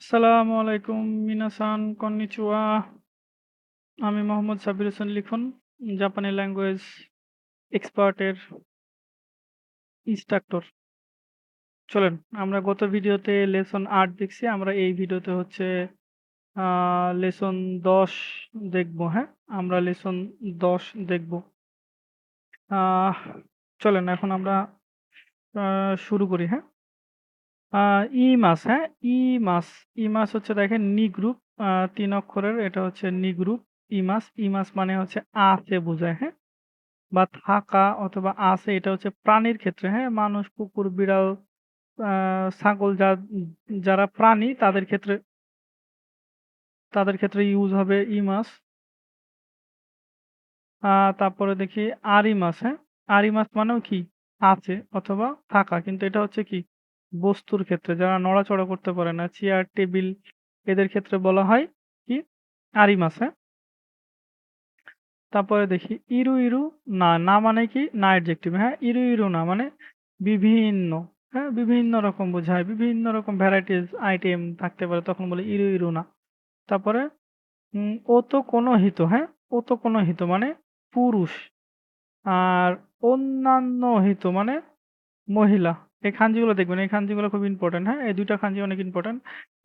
আসসালামু আলাইকুম মিনাসান কন্নিচুয়া আমি মোহাম্মদ সাবির হোসেন লিখন, জাপানি ল্যাঙ্গুয়েজ এক্সপার্টের ইনস্ট্রাক্টর। চলেন, আমরা গত ভিডিওতে লেসন আট দেখছি, আমরা এই ভিডিওতে হচ্ছে লেসন দশ দেখব হ্যাঁ? আমরা লেসন দশ দেখব। চলেন, এখন আমরা শুরু করি হ্যাঁ? ই মাস হ্যাঁ? ই মাস ই মাস হচ্ছে দেখেন নি গ্রুপ তিন অক্ষরের এটা হচ্ছে নি গ্রুপ ই মাস ই মাস মানে হচ্ছে আছে বোঝায় হ্যাঁ? বা থাকা অথবা আছে এটা হচ্ছে প্রাণীর ক্ষেত্রে হ্যাঁ? মানুষ কুকুর বিড়াল ছাগল যা যারা প্রাণী তাদের ক্ষেত্রে তাদের ক্ষেত্রে ইউজ হবে ই মাস। আহ, তারপরে দেখি আরি মাস হ্যাঁ? আরি মাস মানেও কি? আছে অথবা থাকা কিন্তু এটা হচ্ছে কি? বস্তুর ক্ষেত্রে, যারা নড়াচড়া করতে পারে না চেয়ার টেবিল এদের ক্ষেত্রে বলা হয় কি? আরি মাস হ্যাঁ? তারপরে দেখি, ইরু ইরু, না না মানে কি? না অ্যাডজেক্টিভ হ্যাঁ? ইরু ইরু, না মানে বিভিন্ন হ্যাঁ? বিভিন্ন রকম বোঝায়, বিভিন্ন রকম ভ্যারাইটিস আইটেম থাকতে পারে, তখন বলে ইরু ইরু, না। তারপরে ও তো কোনো হিত হ্যাঁ? ও তো কোনো হিত মানে পুরুষ, আর অন্যান্য হিত মানে মহিলা। এই খাঞ্জিগুলো দেখবেন, এই খাঞ্জিগুলো খুব ইম্পর্টেন্ট হ্যাঁ? এই দুইটা খাঞ্জি অনেক ইম্পর্টেন্ট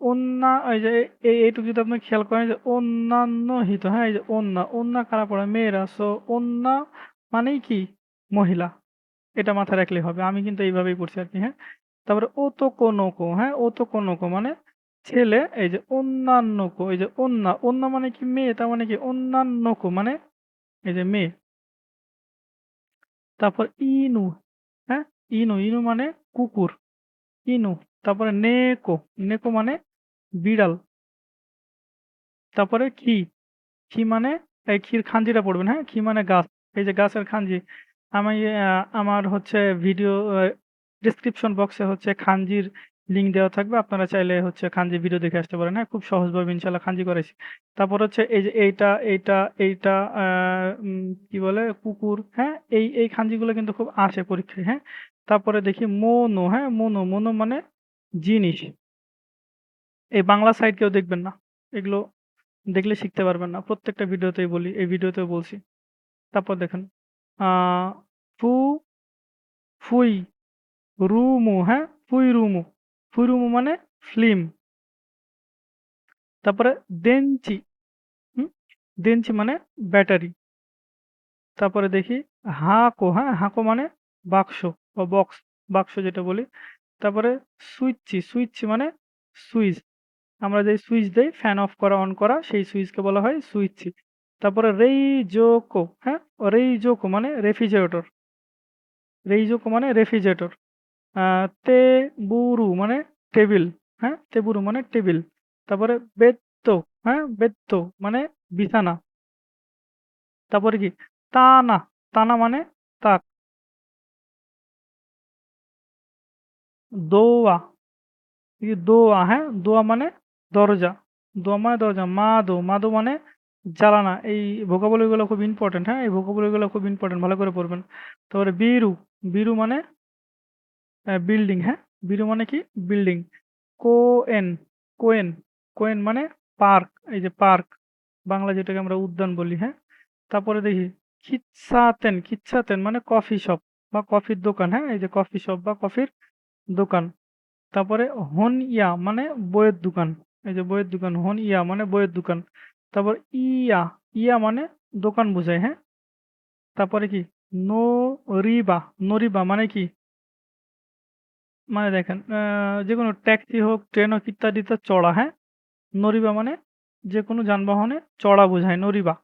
অন্য, এই যে, এই, এইটুকু যদি আপনি খেয়াল করেন যে অন্যান্য হিত হ্যাঁ? এই যে অন্য অন্য কারা পড়ে? মেয়েরা। সো অন্য মানেই কি? মহিলা। এটা মাথায় রাখলেই হবে। আমি কিন্তু এইভাবেই পড়ছি আর কি হ্যাঁ? তারপরে ও তো কোনো কো হ্যাঁ? ও তো কোনো কো মানে ছেলে, এই যে অন্যান্য কো এই যে অন্য। অন্য মানে কি মেয়ে? তার মানে কি অন্যান্য কো মানে এই যে মেয়ে। তারপর ইনু ইনু ইনু মানে কুকুর, ইনু তারপরে নেকো নেকো মানে বিড়াল, তারপরে খি খি মানে এই ক্ষীর খাঞ্জিটা পড়বেন হ্যাঁ? খি মানে গাছ, এই যে গাছের খাঞ্জি আমি আমার হচ্ছে ভিডিও ডিসক্রিপশন বক্সে হচ্ছে খাঞ্জির লিঙ্ক দেওয়া থাকবে। আপনারা চাইলে হচ্ছে খাঞ্জি ভিডিও দেখে আসতে পারেন। হ্যাঁ খুব সহজভাবে ইনশাল্লাহ খাঞ্জি করেছি তারপর হচ্ছে এই যে এইটা এইটা এইটা কি বলে, কুকুর হ্যাঁ এই এই খাঞ্জিগুলো কিন্তু খুব আসে পরীক্ষায় হ্যাঁ। তারপরে দেখি মনো হ্যাঁ মনো মনো মানে জিনিস। এই বাংলা সাইড কেউ দেখবেন না। এগুলো দেখলে শিখতে পারবেন না। প্রত্যেকটা ভিডিওতেই বলি, এই ভিডিওতেও বলছি। তারপর দেখেন ফু, ফুই, রুমু হ্যাঁ ফুই রুমু। ফুই রুমু মানে ফিল্ম তারপরে দেনচি দেনচি মানে ব্যাটারি তারপরে দেখি হাঁকো হ্যাঁ হাঁকো মানে বাক্স বা বক্স বাক্স যেটা বলি তারপরে সুইচি সুইচি মানে সুইচ আমরা যে সুইচ দেই ফ্যান অফ করা অন করা সেই সুইচকে বলা হয় সুইচি তারপরে রেইজোকো হ্যাঁ রেইজোকো মানে রেফ্রিজারেটর রেইজোকো মানে রেফ্রিজারেটর তে বুরু মানে টেবিল হ্যাঁ? তেবুরু মানে টেবিল। তারপরে বেত্ত হ্যাঁ? বেত্ত মানে বিছানা। তারপরে কি? তানা তানা মানে তাক। দোয়া দোয়া হ্যাঁ? দোয়া মানে দরজা। দোয়া মানে দরজা। মাদো মাদো মানে জ্বালানা। এই ভোকাবুলারি গুলো খুব ইম্পর্টেন্ট হ্যাঁ? এই ভোকাবুলারি গুলো খুব ইম্পর্টেন্ট ভালো করে পড়বেন। তারপরে বিরু বিরু মানে বিল্ডিং হ্যাঁ? বিরু মানে কি? বিল্ডিং কোয়েন কোয়েন কোয়েন মানে পার্ক এই যে পার্ক বাংলা যেটাকে আমরা উদ্যান বলি হ্যাঁ? তারপরে দেখি, খিচ্ছাতেন খিচ্ছাতেন মানে কফি শপ বা কফির দোকান হ্যাঁ? এই যে কফি শপ বা কফির দোকান। তারপরে হন ইয়া মানে বইয়ের দোকান, এই যে বইয়ের দোকান হন ইয়া মানে বইয়ের দোকান। তারপর ইয়া ইয়া মানে দোকান বোঝায় হ্যাঁ? তারপরে কি? নো রিবা নরিবা মানে কি? মানে দেখেন যে কোনো ট্যাক্সি হোক ট্রেন হোক ইত্যাদিতে চড়া হ্যাঁ? নরিবা মানে যে কোনো যানবাহনে চড়া বোঝায় নরিবা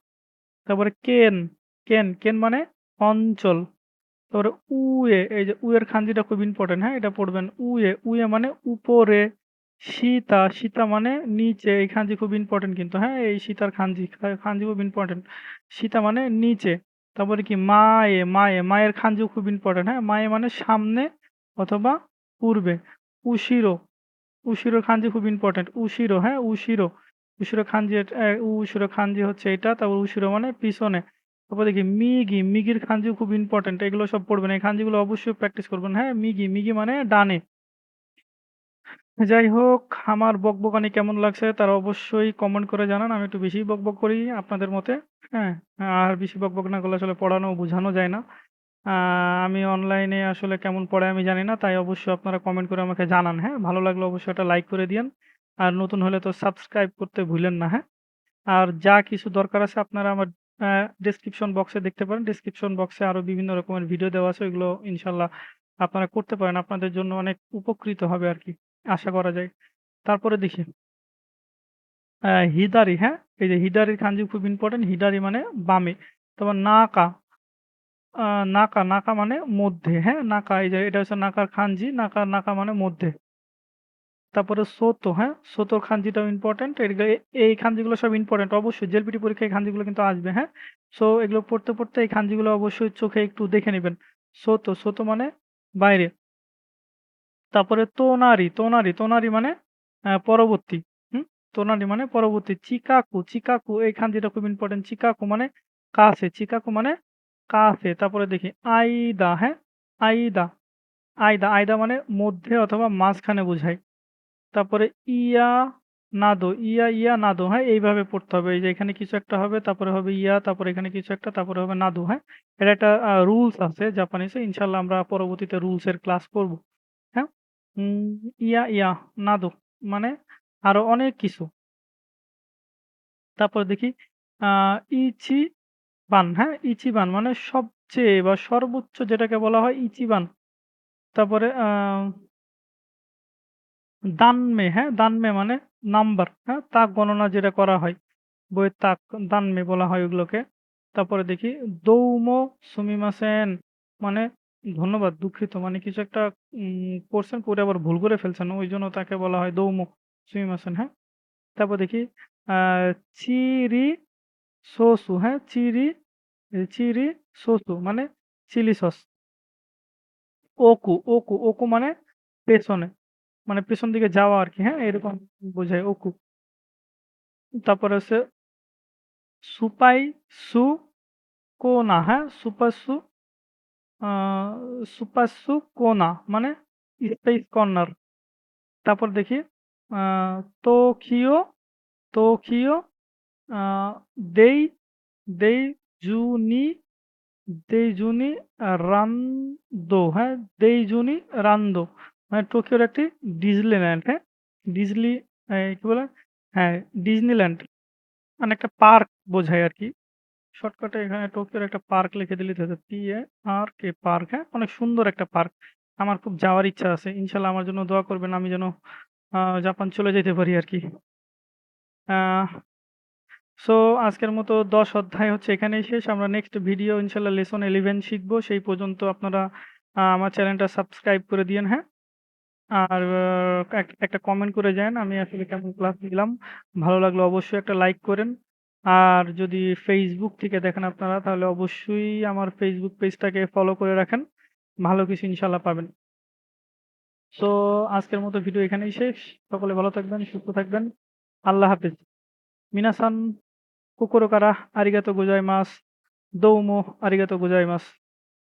তারপরে কেন কেন কেন মানে অঞ্চল। তারপরে উয়ে, এই যে উয়ের খাঞ্জিটা খুব ইম্পর্টেন্ট হ্যাঁ? এটা পড়বেন উয়ে। উয়ে মানে উপরে, সীতা সীতা মানে নিচে। এই খাঞ্জি খুব ইম্পর্টেন্ট কিন্তু হ্যাঁ? এই সীতার খাঞ্জি খা- খাঞ্জি খুব ইম্পর্টেন্ট সীতা মানে নিচে। তারপরে কি, মায়ে মায়ে, মায়ের খাঞ্জিও খুব ইম্পর্টেন্ট হ্যাঁ? মায়ে মানে সামনে অথবা পূর্বে উশিরো উশিরো খাঞ্জি খুব ইম্পর্টেন্ট উশিরো হ্যাঁ উশিরো উশিরো খাঞ্জি উশিরো খাঞ্জি হচ্ছে এটা তারপর উশিরো মানে পিছনে তারপর দেখি মিগি মিগির খাঞ্জিও খুব ইম্পর্টেন্ট এগুলো সব পড়বেন এই খাঞ্জিগুলো অবশ্যই প্র্যাকটিস করবেন হ্যাঁ মিগি মিগি মানে ডানে যাই হোক, আমার বকবকানি কেমন লাগছে তারা অবশ্যই কমেন্ট করে জানান। আমি একটু বেশিই বকবক করি আপনাদের মতে। হ্যাঁ? আর বেশি বকবক না করলে আসলে পড়ানো বোঝানো যায় না। আমি অনলাইনে আসলে কেমন পড়ে আমি জানি না। তাই অবশ্যই আপনারা কমেন্ট করে আমাকে জানান, হ্যাঁ? ভালো লাগলে অবশ্যই একটা লাইক করে দিয়েন। আর নতুন হলে তো সাবস্ক্রাইব করতে ভুলেন না, হ্যাঁ? আর যা কিছু দরকার আছে আপনারা আমার আ ডেসক্রিপশন বক্সে দেখতে পারেন। ডেসক্রিপশন বক্সে আরও বিভিন্ন রকমের ভিডিও দেওয়া আছে। ওইগুলো ইনশাআল্লাহ আপনারা করতে পারেন। আপনাদের জন্য অনেক উপকৃত হবে আরকি। আশা করা যায়। তারপরে দেখি হিদারি, হ্যাঁ? এই যে হিদারির খানজি খুব ইম্পোর্টেন্ট। হিদারি মানে বামে। তারপর নাকা, নাকা, নাকা মানে মধ্যে, হ্যাঁ? নাকা এই যে এটা হচ্ছে নাকার খানজি। নাকা, নাকা মানে মধ্যে। তারপরে সোতো, হ্যাঁ? সোতোর খানজিটাও ইম্পোর্টেন্ট। এগুলো এই খানজিগুলো সব ইম্পোর্টেন্ট অবশ্যই জেএলপিটি পরীক্ষায় এই খানজিগুলো কিন্তু আসবে, হ্যাঁ? সো এগুলো পড়তে, পড়তে এই খানজিগুলো অবশ্যই চোখে একটু দেখে নিবেন। সোতো, সোতো মানে বাইরে। তারপরে তোনারি, তোনারি, তোনারি মানে পরবর্তী। হুম? তোনারি মানে পরবর্তী। চিকাকু, চিকাকু এই খানজিটা খুব ইম্পোর্টেন্ট। চিকাকু মানে কাছে, চিকাকু মানে কাছে। তারপরে দেখি আইদা, হ্যাঁ? আইদা, আইদা, আইদা মানে মধ্যে অথবা মাঝখানে বোঝায়। তারপরে ইয়া নাদো, ইয়া, ইয়া নাদো, হ্যাঁ? এইভাবে পড়তে হবে। এই যে এখানে কিছু একটা হবে, তারপরে হবে ইয়া, তারপরে এখানে কিছু একটা, তারপরে হবে নাদো, হ্যাঁ? এটা একটা রুলস আছে জাপানিজে। ইনশাল্লাহ আমরা পরবর্তীতে রুলসের ক্লাস করব। হ্যাঁ? ইয়া, ইয়া, নাদো মানে আরও অনেক কিছু। তারপর দেখি আ ইচিবান, হ্যাঁ? ইচিবান মানে সবচেয়ে বা সর্বোচ্চ যেটাকে বলা হয় ইচিবান। তারপরে আ দানমে, হ্যাঁ? দানমে মানে নাম্বার, হ্যাঁ? তাক গণনা যেটা করা হয়। বইয়ের তাক, দানমে বলা হয় ওগুলোকে। তারপরে দেখি দৌমো সুমিমাসেন মানে ধন্যবাদ, দুঃখিত। মানে কিছু একটা পড়ছেন, পড়ে আবার ভুল করে ফেলছেন। ওই জন্য তাকে বলা হয় দৌমো সুমিমাসেন, হ্যাঁ? তারপর দেখি আ চিরি সোসু, হ্যাঁ? চিরি, চিরি সোসু মানে চিলি সস। ওকু, ওকু, ওকু মানে পেছনে। মানে পেছন দিকে যাওয়া আরকি, হ্যাঁ? এরকম বোঝায় ওকু। তারপরে হচ্ছে সুপাই সু কোনা, হ্যাঁ? সুপারসু আ সুপারসু কোনা মানে স্পেস কর্নার। তারপর দেখি আ তোকিও, তোকিও আ দেই, দেই জুনি, দেইজুনি আ রান্দো, হ্যাঁ? দেইজুনি রান্দো মানে টোকিওর একটি ডিজনিল্যান্ড, হ্যাঁ? ডিজলি কি বলে? হ্যাঁ, ডিজনিল্যান্ড মানে একটা পার্ক বোঝায় আর কি শর্টকাটে এখানে টোকিওর একটা পার্ক লিখে দিলেই হয়ে যাবে। পি-এ-আর-কে পার্ক, হ্যাঁ? অনেক সুন্দর একটা পার্ক। আমার খুব যাওয়ার ইচ্ছা আছে। ইনশাল্লাহ আমার জন্য দোয়া করবেন। আমি যেন জাপান চলে যেতে পারি আরকি। আ সো আজকের মতো ১০ অধ্যায় হচ্ছে এখানেই শেষ। আমরা নেক্সট ভিডিও ইনশাল্লাহ লেসন 11 শিখব। সেই পর্যন্ত আপনারা আমার চ্যানেলটা সাবস্ক্রাইব করে দিয়েন, হ্যাঁ? আর একটা কমেন্ট করে যায়েন আমি আসলে কেমন ক্লাস নিলাম। ভালো লাগল অবশ্যই একটা লাইক করেন। আর যদি Facebook থেকে দেখেন আপনারা তাহলে অবশ্যই আমার ফেসবুক পেজটাকে ফলো করে রাখেন। ভালো কিছু ইনশাল্লাহ পাবেন। সো আজকের মতো ভিডিও এখানেই শেষ। সকলে ভালো থাকবেন, সুস্থ থাকবেন। আল্লাহ হাফিজ মিনাসান 心からありがとうございます。どうもありがとうございます。